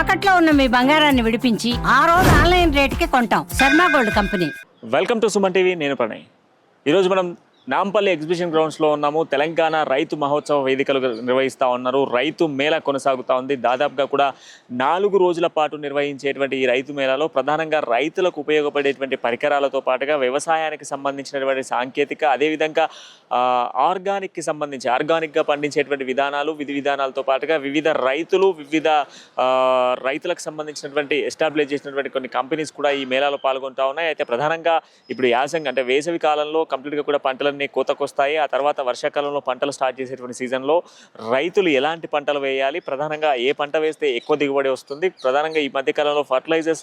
తాకట్లో ఉన్న మీ బంగారాన్ని విడిపించి ఆ రోజు ఆన్లైన్ రేటుకి కొంటాం Sharma gold company. Welcome to Suman TV నేను ప్రణయ్. ఈరోజు మనం నాంపల్లి ఎగ్జిబిషన్ గ్రౌండ్స్లో ఉన్నాము. తెలంగాణ రైతు మహోత్సవ వేదికలు నిర్వహిస్తూ ఉన్నారు. రైతు మేళా కొనసాగుతూ ఉంది. దాదాపుగా కూడా నాలుగు రోజుల పాటు నిర్వహించేటువంటి ఈ రైతు మేళాలో ప్రధానంగా రైతులకు ఉపయోగపడేటువంటి పరికరాలతో పాటుగా వ్యవసాయానికి సంబంధించినటువంటి సాంకేతిక అదేవిధంగా ఆర్గానిక్కి సంబంధించి ఆర్గానిక్గా పండించేటువంటి విధానాలు విధి విధానాలతో పాటుగా వివిధ రైతులు వివిధ రైతులకు సంబంధించినటువంటి ఎస్టాబ్లిష్ చేసినటువంటి కొన్ని కంపెనీస్ కూడా ఈ మేళాలో పాల్గొంటూ ఉన్నాయి. అయితే ప్రధానంగా ఇప్పుడు యాసంగ్ అంటే వేసవి కాలంలో కంప్లీట్గా కూడా పంటలన్నీ కోతకొస్తాయి. ఆ తర్వాత వర్షాకాలంలో పంటలు స్టార్ట్ చేసేటువంటి సీజన్లో రైతులు ఎలాంటి పంటలు వేయాలి? ప్రధానంగా ఏ పంట వేస్తే ఎక్కువ దిగుబడి వస్తుంది? ప్రధానంగా ఈ మధ్యకాలంలో ఫర్టిలైజర్స్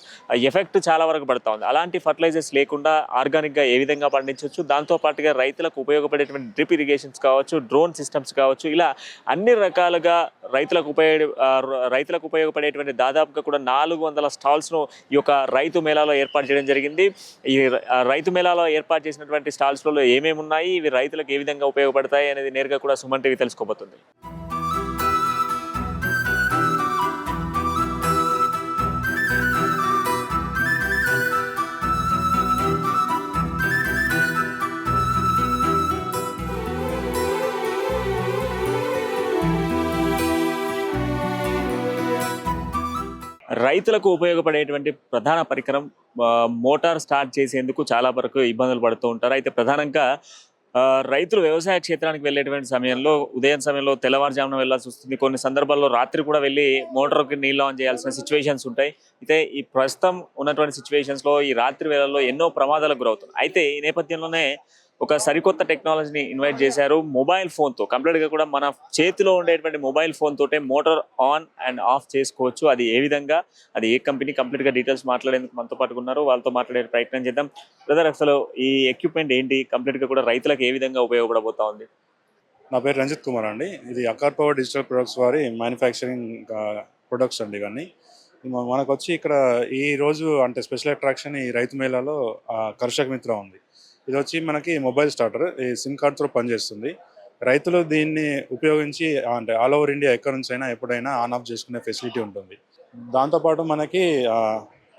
ఎఫెక్ట్ చాలా వరకు పడుతూ ఉంది. అలాంటి ఫర్టిలైజర్స్ లేకుండా ఆర్గానిక్గా ఏ విధంగా పండించవచ్చు? దాంతో పాటుగా రైతులకు ఉపయోగపడేటువంటి డ్రిప్ ఇరిగేషన్స్ కావచ్చు డ్రోన్ సిస్టమ్స్ కావచ్చు ఇలా అన్ని రకాలుగా రైతులకు ఉపయోగ రైతులకు ఉపయోగపడేటువంటి దాదాపుగా కూడా నాలుగు వందల స్టాల్స్ను ఈ యొక్క రైతు మేళాలో ఏర్పాటు చేయడం జరిగింది. ఈ రైతు మేళాలో ఏర్పాటు చేసినటువంటి స్టాల్స్లలో ఏమేమి ఉన్నాయి ఇవి రైతులకు ఏ విధంగా ఉపయోగపడతాయి అనేది నేరుగా కూడా సుమన్ టీవీ తెలుసుకోబోతుంది. రైతులకు ఉపయోగపడేటువంటి ప్రధాన పరికరం మోటార్ స్టార్ట్ చేసేందుకు చాలా వరకు ఇబ్బందులు పడుతూ ఉంటారు. అయితే ప్రధానంగా ఆ, రైతులు వ్యవసాయ క్షేత్రానికి వెళ్ళేటువంటి సమయంలో ఉదయం సమయంలో తెల్లవారుజామున వెళ్ళాల్సి వస్తుంది. కొన్ని సందర్భాల్లో రాత్రి కూడా వెళ్ళి మోటార్కి నీళ్ళు ఆన్ చేయాల్సిన సిచ్యువేషన్స్ ఉంటాయి. అయితే ఈ ప్రస్తుతం ఉన్నటువంటి సిచ్యువేషన్స్లో ఈ రాత్రి వేళల్లో ఎన్నో ప్రమాదాలకు గురవుతుంది అయితే ఈ నేపథ్యంలోనే ఒక సరికొత్త టెక్నాలజీని ఇన్వైట్ చేశారు. మొబైల్ ఫోన్తో కంప్లీట్గా కూడా మన చేతిలో ఉండేటువంటి మొబైల్ ఫోన్ తోటే మోటార్ ఆన్ అండ్ ఆఫ్ చేసుకోవచ్చు. అది ఏ విధంగా అది ఏ కంపెనీ కంప్లీట్గా డీటెయిల్స్ మాట్లాడేందుకు మనతో పాటు ఉన్నారు. వాళ్ళతో మాట్లాడే ప్రయత్నం చేద్దాం. బ్రదర్ అసలు ఈ ఎక్విప్మెంట్ ఏంటి? కంప్లీట్గా కూడా రైతులకు ఏ విధంగా ఉపయోగపడబోతా ఉంది? నా పేరు రంజిత్ కుమార్ అండి. ఇది అకార్ పవర్ డిజిటల్ ప్రొడక్ట్స్ వారి మ్యానుఫ్యాక్చరింగ్ ప్రొడక్ట్స్ అండి ఇవన్నీ. మనకు వచ్చి ఇక్కడ ఈ రోజు అంటే స్పెషల్ అట్రాక్షన్ ఈ రైతు మేళాలో కర్షక మిత్ర ఉంది. ఇది వచ్చి మనకి మొబైల్ స్టార్టర్ ఈ సిమ్ కార్డ్తో పనిచేస్తుంది. రైతులు దీన్ని ఉపయోగించి అంటే ఆల్ ఓవర్ ఇండియా ఎక్కడి నుంచి అయినా ఎప్పుడైనా ఆన్ ఆఫ్ చేసుకునే ఫెసిలిటీ ఉంటుంది. దాంతోపాటు మనకి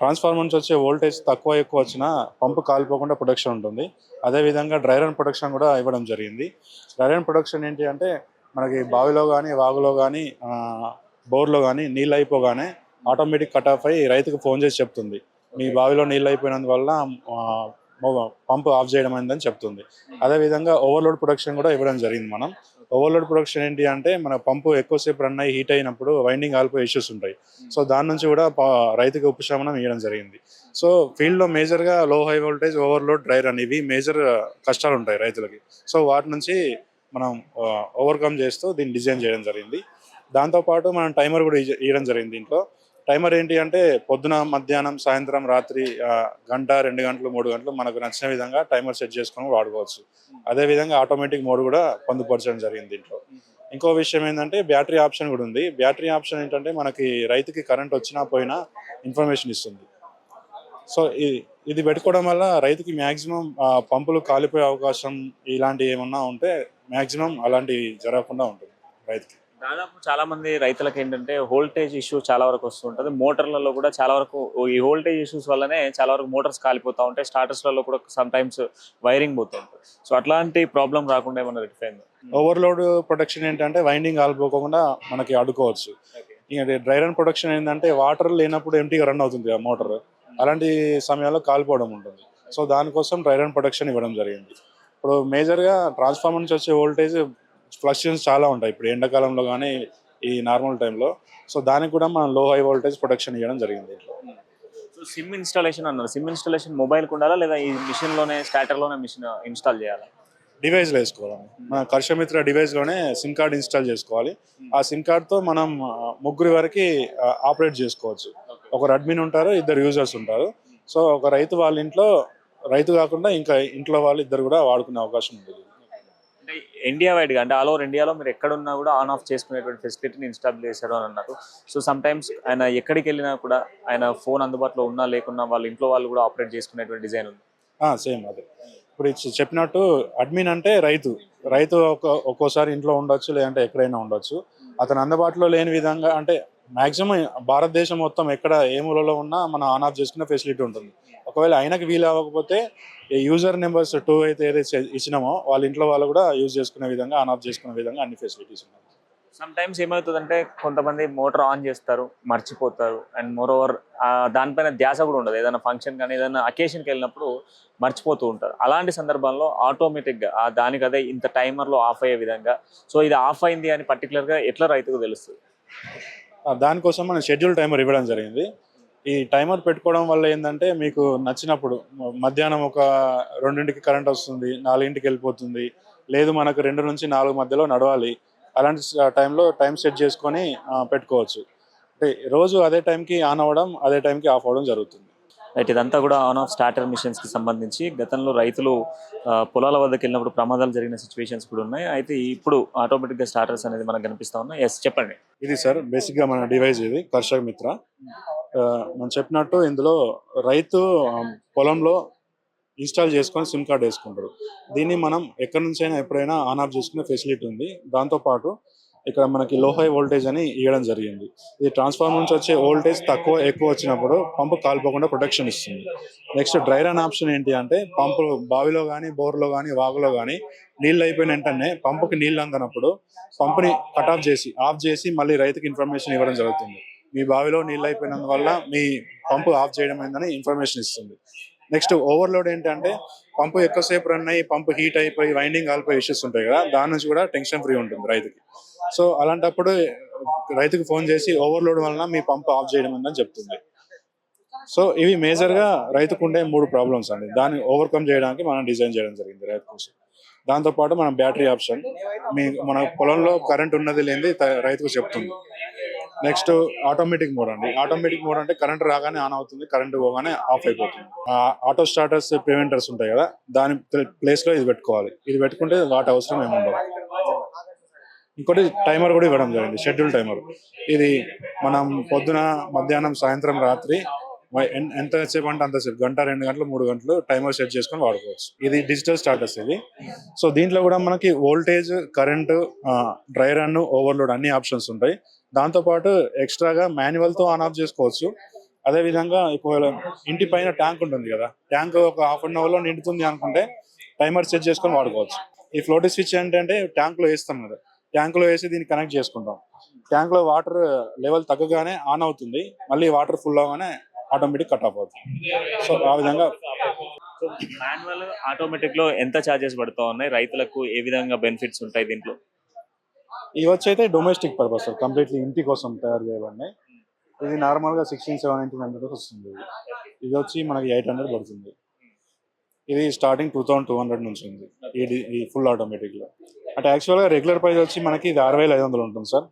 ట్రాన్స్ఫార్మర్ నుంచి వచ్చే వోల్టేజ్ తక్కువ ఎక్కువ వచ్చినా పంపు కాలిపోకుండా ప్రొడక్షన్ ఉంటుంది. అదేవిధంగా డ్రై రన్ ప్రొడక్షన్ కూడా ఇవ్వడం జరిగింది. డ్రై రన్ ప్రొడక్షన్ ఏంటి అంటే మనకి బావిలో కానీ వాగులో కానీ బోర్లో కానీ నీళ్ళు అయిపోగానే ఆటోమేటిక్ కట్ ఆఫ్ అయ్యి రైతుకు ఫోన్ చేసి చెప్తుంది. మీ బావిలో నీళ్ళు అయిపోయినందువల్ల పంపు ఆఫ్ చేయడం అయిందని చెప్తుంది. అదేవిధంగా ఓవర్లోడ్ ప్రొడక్షన్ కూడా ఇవ్వడం జరిగింది మనం. ఓవర్లోడ్ ప్రొడక్షన్ ఏంటి అంటే మన పంపు ఎక్కువసేపు రన్ అయ్యి హీట్ అయినప్పుడు వైండింగ్ ఆల్పోయి ఇష్యూస్ ఉంటాయి. సో దాని నుంచి కూడా రైతుకి ఉపశమనం ఇవ్వడం జరిగింది. సో ఫీల్డ్లో మేజర్గా low high voltage overload dry run ఇవి మేజర్ కష్టాలు ఉంటాయి రైతులకి. సో వాటి నుంచి మనం ఓవర్కమ్ చేస్తూ దీన్ని డిజైన్ చేయడం జరిగింది. దాంతోపాటు మనం టైమర్ కూడా ఇవ్వడం జరిగింది దీంట్లో. టైమర్ ఏంటి అంటే పొద్దున మధ్యాహ్నం సాయంత్రం రాత్రి గంట రెండు గంటలు మూడు గంటలు మనకు నచ్చిన విధంగా టైమర్ సెట్ చేసుకొని వాడుకోవచ్చు. అదే విధంగా ఆటోమేటిక్ మోడ్ కూడా పొందుపరచడం జరిగింది దీంట్లో. ఇంకో విషయం ఏంటంటే బ్యాటరీ ఆప్షన్ కూడా ఉంది. బ్యాటరీ ఆప్షన్ ఏంటంటే మనకి రైతుకి కరెంట్ వచ్చినా పోయినా ఇన్ఫర్మేషన్ ఇస్తుంది. సో ఇది ఇది పెట్టుకోవడం వల్ల రైతుకి మ్యాక్సిమం పంపులు కాలిపోయే అవకాశం ఇలాంటివి ఏమన్నా ఉంటే మ్యాక్సిమం అలాంటివి జరగకుండా ఉంటుంది రైతుకి. దాదాపు చాలా మంది రైతులకు ఏంటంటే వోల్టేజ్ ఇష్యూ చాలా వరకు వస్తుంటుంది మోటార్లలో కూడా చాలా వరకు ఈ వోల్టేజ్ ఇష్యూస్ వల్లనే చాలా వరకు మోటార్స్ కాలిపోతూ ఉంటాయి. స్టార్టర్స్లలో కూడా సమ్ టైమ్స్ వైరింగ్ పోతుంటుంది సో అట్లాంటి ప్రాబ్లం రాకుండా ఏమన్నా రెక్టిఫై ఓవర్లోడ్ ప్రొటెక్షన్ ఏంటంటే వైండింగ్ ఆలిపోకుండా మనకి అడ్డుకోవచ్చు. ఇక డ్రై రన్ ప్రొడక్షన్ ఏంటంటే వాటర్ లేనప్పుడు ఎంటీగా రన్ అవుతుంది ఆ మోటార్ అలాంటి సమయాల్లో కాలిపోవడం ఉంటుంది. సో దానికోసం డ్రై రన్ ప్రొడక్షన్ ఇవ్వడం జరిగింది. ఇప్పుడు మేజర్గా ట్రాన్స్ఫార్మర్ నుంచి వచ్చే వోల్టేజ్ ఫ్లక్చుయేషన్స్ చాలా ఉంటాయి. ఇప్పుడు ఎండాకాలంలో కానీ ఈ నార్మల్ టైంలో. సో దానికి కూడా మనం లో హై వోల్టేజ్ ప్రొడక్షన్ ఇవ్వడం జరిగింది సో సిమ్ ఇన్స్టాలేషన్ అన్నారు. సిమ్ ఇన్స్టాలేషన్ మొబైల్కి ఉండాలా లేదా ఈ మిషన్లోనే స్టార్టర్లోనే మిషన్ ఇన్స్టాల్ చేయాలా? డివైస్లో వేసుకోవాలి. మన కర్షమిత్ర డివైస్లోనే సిమ్ కార్డ్ ఇన్స్టాల్ చేసుకోవాలి. ఆ సిమ్ కార్డ్తో మనం ముగ్గురి వరకు ఆపరేట్ చేసుకోవచ్చు. ఒకరు అడ్మిన్ ఉంటారు ఇద్దరు యూజర్స్ ఉంటారు. సో ఒక రైతు వాళ్ళ ఇంట్లో రైతు కాకుండా ఇంకా ఇంట్లో వాళ్ళు ఇద్దరు కూడా వాడుకునే అవకాశం ఉంటుంది. ఇండియా వైడ్గా అంటే ఆల్ ఓవర్ ఇండియాలో మీరు ఎక్కడున్నా కూడా ఆన్ ఆఫ్ చేసుకునేటువంటి ఫెసిలిటీని ఇన్స్టాల్ చేశారు అని అన్నారు. సో సమ్ టైమ్స్ ఆయన ఎక్కడికి వెళ్ళినా కూడా ఆయన ఫోన్ అందుబాటులో ఉన్నా లేకున్నా వాళ్ళ ఇంట్లో వాళ్ళు కూడా ఆపరేట్ చేసుకునేటువంటి డిజైన్ ఉంది. సేమ్ అదే. ఇప్పుడు చెప్పినట్టు అడ్మిన్ అంటే రైతు. రైతు ఒక్కోసారి ఇంట్లో ఉండొచ్చు లేదంటే ఎక్కడైనా ఉండొచ్చు. అతను అందుబాటులో లేని విధంగా అంటే మాక్సిమం భారతదేశం మొత్తం ఎక్కడ ఏ మూలలో ఉన్నా మనం ఆన్ ఆఫ్ చేసుకునే ఫెసిలిటీ ఉంటుంది. ఒకవేళ ఆయనకు వీలు అవ్వకపోతే యూజర్ నెంబర్స్ టూ అయితే ఏదైతే ఇచ్చినామో వాళ్ళ ఇంట్లో వాళ్ళు కూడా యూజ్ చేసుకునే విధంగా ఆన్ ఆఫ్ చేసుకునే విధంగా అన్ని ఫెసిలిటీస్ ఉన్నాయి. సమ్ టైమ్స్ ఏమవుతుందంటే కొంతమంది మోటార్ ఆన్ చేస్తారు మర్చిపోతారు. అండ్ మోర్ ఓవర్ దానిపైన ధ్యాస కూడా ఉండదు. ఏదైనా ఫంక్షన్ కానీ ఏదైనా అకేషన్కి వెళ్ళినప్పుడు మర్చిపోతూ ఉంటారు. అలాంటి సందర్భాల్లో ఆటోమేటిక్గా ఆ దానికి అదే ఇంత టైమర్లో ఆఫ్ అయ్యే విధంగా. సో ఇది ఆఫ్ అయింది అని పర్టికులర్గా ఎట్లా రైతుకు తెలుస్తుంది? దానికోసం మనం షెడ్యూల్ టైమర్ ఇవ్వడం జరిగింది. ఈ టైమర్ పెట్టుకోవడం వల్ల ఏంటంటే మీకు నచ్చినప్పుడు మధ్యాహ్నం ఒక రెండింటికి కరెంట్ వస్తుంది నాలుగింటికి వెళ్ళిపోతుంది లేదు మనకు రెండు నుంచి నాలుగు మధ్యలో నడవాలి అలాంటి టైంలో టైం సెట్ చేసుకొని పెట్టుకోవచ్చు. అంటే రోజు అదే టైంకి ఆన్ అవ్వడం అదే టైంకి ఆఫ్ అవ్వడం జరుగుతుంది. రైట్ ఇదంతా కూడా ఆన్ ఆఫ్ స్టార్టర్ మిషన్స్కి సంబంధించి గతంలో రైతులు పొలాల వద్దకు వెళ్ళినప్పుడు ప్రమాదాలు జరిగిన సిచ్యువేషన్స్ కూడా ఉన్నాయి. అయితే ఇప్పుడు ఆటోమేటిక్గా స్టార్టర్స్ అనేది మనకు కనిపిస్తా ఉన్నాయి. ఎస్ చెప్పండి. ఇది సార్ బేసిక్గా మన డివైస్ ఇది కర్షక్ మిత్ర. ఆ, మనం చెప్పినట్టు ఇందులో రైతు పొలంలో ఇన్స్టాల్ చేసుకొని సిమ్ కార్డ్ వేసుకుంటారు దీన్ని మనం ఎక్కడి నుంచైనా ఎప్పుడైనా ఆన్ ఆఫ్ చేసుకునే ఫెసిలిటీ ఉంది. దాంతోపాటు ఇక్కడ మనకి లో హై వోల్టేజ్ అని ఇవ్వడం జరిగింది. ఇది ట్రాన్స్ఫార్మర్ నుంచి వచ్చే వోల్టేజ్ తక్కువ ఎక్కువ వచ్చినప్పుడు పంపు కాలిపోకుండా ప్రొటెక్షన్ ఇస్తుంది. నెక్స్ట్ డ్రై రన్ ఆప్షన్ ఏంటి అంటే పంపు బావిలో కానీ బోర్లో కానీ వాగులో కానీ నీళ్ళు అయిపోయిన వెంటనే పంపుకి నీళ్ళు అందనప్పుడు పంపుని కట్ ఆఫ్ చేసి ఆఫ్ చేసి మళ్ళీ రైతుకి ఇన్ఫర్మేషన్ ఇవ్వడం జరుగుతుంది. మీ బావిలో నీళ్ళు అయిపోయినందువల్ల మీ పంపు ఆఫ్ చేయడం అయిందని ఇన్ఫర్మేషన్ ఇస్తుంది. నెక్స్ట్ ఓవర్లోడ్ ఏంటంటే పంపు ఎక్కువసేపు రన్ అయ్యి పంపు హీట్ అయిపోయి వైండింగ్ ఆల్పోయి ఇష్యూస్ ఉంటాయి కదా దాని నుంచి కూడా టెన్షన్ ఫ్రీ ఉంటుంది రైతుకి. సో అలాంటప్పుడు రైతుకు ఫోన్ చేసి ఓవర్లోడ్ వలన మీ పంపు ఆఫ్ చేయడం ఉందని చెప్తుంది. సో ఇవి మేజర్గా రైతుకు ఉండే మూడు ప్రాబ్లమ్స్ అండి. దాన్ని ఓవర్కమ్ చేయడానికి మనం డిజైన్ చేయడం జరిగింది రైతు కోసం. దాంతోపాటు మనం బ్యాటరీ ఆప్షన్ మీ మన పొలంలో కరెంట్ ఉన్నది లేనిది రైతుకు చెప్తుంది. నెక్స్ట్ ఆటోమేటిక్ మోడ్ అండి. ఆటోమేటిక్ మోడ్ అంటే కరెంట్ రాగానే ఆన్ అవుతుంది కరెంట్ పోగానే ఆఫ్ అయిపోతుంది. ఆటో స్టార్టర్స్ ప్రివెంటర్స్ ఉంటాయి కదా దాని ప్లేస్లో ఇది పెట్టుకోవాలి. ఇది పెట్టుకుంటే వాటి అవసరం ఏముండదు ఇంకోటి టైమర్ కూడా ఇవ్వడం జరిగింది షెడ్యూల్ టైమర్ ఇది మనం పొద్దున మధ్యాహ్నం సాయంత్రం రాత్రి ఎంత సేపు ఎంతసేపు అంటే అంతసేపు గంట రెండు గంటలు మూడు గంటలు టైమర్ సెట్ చేసుకొని వాడుకోవచ్చు. ఇది డిజిటల్ స్టార్టర్స్ ఇది. సో దీంట్లో కూడా మనకి voltage current dry run overload అన్ని ఆప్షన్స్ ఉంటాయి. దాంతోపాటు ఎక్స్ట్రాగా మాన్యువల్తో ఆన్ ఆఫ్ చేసుకోవచ్చు. అదే విధంగా ఒకవేళ ఇంటి పైన ట్యాంక్ ఉంటుంది కదా ట్యాంక్ ఒక హాఫ్ అన్ అవర్లో నిండుతుంది అనుకుంటే టైమర్ సెట్ చేసుకొని వాడుకోవచ్చు. ఈ ఫ్లోటింగ్ స్విచ్ ఏంటంటే ట్యాంక్లో వేస్తాం కదా ట్యాంక్లో వేసి దీన్ని కనెక్ట్ చేసుకుంటాం. ట్యాంక్లో వాటర్ లెవెల్ తగ్గగానే ఆన్ అవుతుంది మళ్ళీ వాటర్ ఫుల్ అవగానే ఆటోమేటిక్ కట్ ఆఫ్ అవుతుంది. సో ఆ విధంగా మాన్యువల్ ఆటోమేటిక్లో ఎంత ఛార్జెస్ పడుతూ ఉన్నాయి? రైతులకు ఏ విధంగా బెనిఫిట్స్ ఉంటాయి దీంట్లో? ఇవచ్చి వచ్చి అయితే డొమెస్టిక్ పర్పస్ కంప్లీట్లీ ఇంటి కోసం తయారు చేయబడినాయి ఇది నార్మల్గా సిక్స్టీన్ ఎయిటీన్ హండ్రెడ్ వస్తుంది. ఇది. వచ్చి మనకి ఎయిట్ హండ్రెడ్ పడుతుంది. ఇది starting two thousand two hundred నుంచి ఉంది. ఇది ఈ ఫుల్ ఆటోమేటిక్లో అంటే యాక్చువల్గా రెగ్యులర్ ప్రైస్ వచ్చి మనకి ఇది ఆరు వేల ఐదు వందలు ఉంటుంది సార్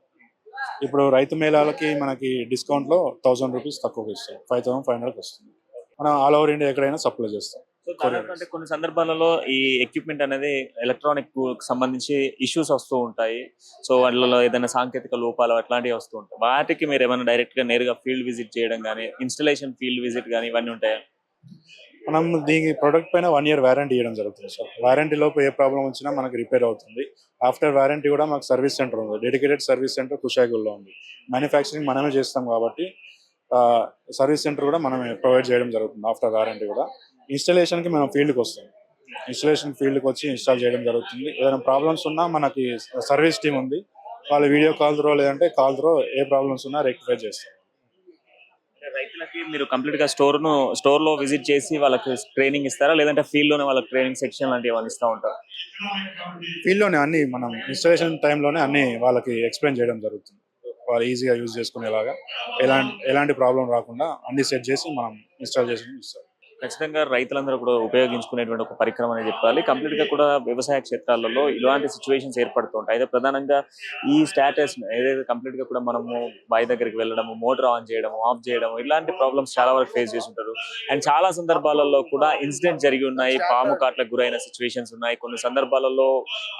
ఇప్పుడు రైతు మేళాలకి మనకి డిస్కౌంట్లో థౌసండ్ రూపీస్ తక్కువకి ఇస్తాం ఫైవ్ థౌసండ్ ఫైవ్ హండ్రెడ్ వస్తుంది. మనం ఆల్ ఓవర్ ఇండియా ఎక్కడైనా సప్లై చేస్తాం. అంటే కొన్ని సందర్భాలలో ఈ ఎక్విప్మెంట్ అనేది ఎలక్ట్రానిక్ సంబంధించి ఇష్యూస్ వస్తూ ఉంటాయి. సో వాళ్ళలో ఏదైనా సాంకేతిక లోపాలు అట్లాంటివి వస్తూ ఉంటాయి. వాటికి మీరు ఏమైనా డైరెక్ట్గా నేరుగా ఫీల్డ్ విజిట్ చేయడం కానీ ఇన్స్టలేషన్ ఫీల్డ్ విజిట్ కానీ ఇవన్నీ ఉంటాయా? మనం దీని ప్రొడక్ట్ పైన వన్ ఇయర్ వారంటీ ఇవ్వడం జరుగుతుంది సార్ వారంటీ లోపు ఏ ప్రాబ్లం వచ్చినా మనకి రిపేర్ అవుతుంది. ఆఫ్టర్ వారంటీ కూడా మాకు సర్వీస్ సెంటర్ ఉంది. డెడికేటెడ్ సర్వీస్ సెంటర్ కుషాయిగూల్లో ఉంది. మ్యానుఫ్యాక్చరింగ్ మనమే చేస్తాం కాబట్టి సర్వీస్ సెంటర్ కూడా మనమే ప్రొవైడ్ చేయడం జరుగుతుంది ఆఫ్టర్ వారంటీ కూడా. ఇన్స్టలేషన్కి మనం ఫీల్డ్కి వస్తాం ఇన్స్టలేషన్ ఫీల్డ్కి వచ్చి ఇన్స్టాల్ చేయడం జరుగుతుంది. ఏదైనా ప్రాబ్లమ్స్ ఉన్నా మనకి సర్వీస్ టీమ్ ఉంది. వాళ్ళు వీడియో కాల్ త్రో లేదంటే కాల్ త్రో ఏ ప్రాబ్లమ్స్ ఉన్నా రెక్టిఫై చేస్తాం. రైతులకి మీరు కంప్లీట్గా స్టోర్ను స్టోర్లో విజిట్ చేసి వాళ్ళకి ట్రైనింగ్ ఇస్తారా? లేదంటే ఫీల్డ్లోనే వాళ్ళకి ట్రైనింగ్ సెక్షన్ లాంటివి ఏమైనా ఇస్తా ఉంటారు? ఫీల్డ్లోనే అన్ని మనం ఇన్స్టాలేషన్ టైంలోనే అన్ని వాళ్ళకి ఎక్స్ప్లెయిన్ చేయడం జరుగుతుంది. వాళ్ళు ఈజీగా యూజ్ చేసుకునేలాగా ఎలాంటి ఎలాంటి ప్రాబ్లం రాకుండా అన్ని సెట్ చేసి మనం ఇన్స్టాల్ చేసి ఇస్తాం. ఖచ్చితంగా రైతులందరూ కూడా ఉపయోగించుకునేటువంటి ఒక పరికరం అని చెప్పాలి. కంప్లీట్గా కూడా వ్యవసాయ క్షేత్రాలలో ఇలాంటి సిచ్యువేషన్స్ ఏర్పడుతుంటాయి. అయితే ప్రధానంగా ఈ స్టాటస్ ఏదైతే కంప్లీట్గా కూడా మనము బావి దగ్గరికి వెళ్ళడము మోటార్ ఆన్ చేయడం ఆఫ్ చేయడం ఇలాంటి ప్రాబ్లమ్స్ చాలా వరకు ఫేస్ చేసి ఉంటారు అండ్ చాలా సందర్భాలలో కూడా ఇన్సిడెంట్ జరిగి ఉన్నాయి పాము కాట్లకు గురైన సిచ్యువేషన్స్ ఉన్నాయి. కొన్ని సందర్భాలలో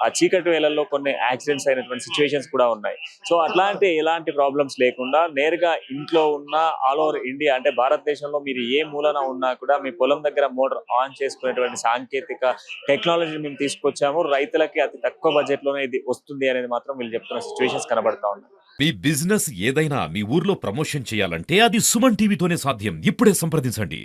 ఆ చీకటి వేళల్లో కొన్ని యాక్సిడెంట్స్ అయినటువంటి సిచ్యువేషన్స్ కూడా ఉన్నాయి. సో అట్లాంటి ఎలాంటి ప్రాబ్లమ్స్ లేకుండా నేరుగా ఇంట్లో ఉన్న ఆల్ ఓవర్ ఇండియా అంటే భారతదేశంలో మీరు ఏ మూలన ఉన్నా కూడా మీ పొలం దగ్గర మోటార్ ఆన్ చేసుకునేటువంటి సాంకేతిక టెక్నాలజీ మేము తీసుకొచ్చాము. రైతులకి అతి తక్కువ బడ్జెట్లోనే ఇది వస్తుంది అనేది మాత్రం వీళ్ళు చెప్తున్న సిచ్యువేషన్స్ కనబడతా ఉన్నాయి. మీ బిజినెస్ ఏదైనా మీ ఊర్లో ప్రమోషన్ చేయాలంటే అది సుమన్ టీవీతోనే సాధ్యం. ఇప్పుడే సంప్రదించండి.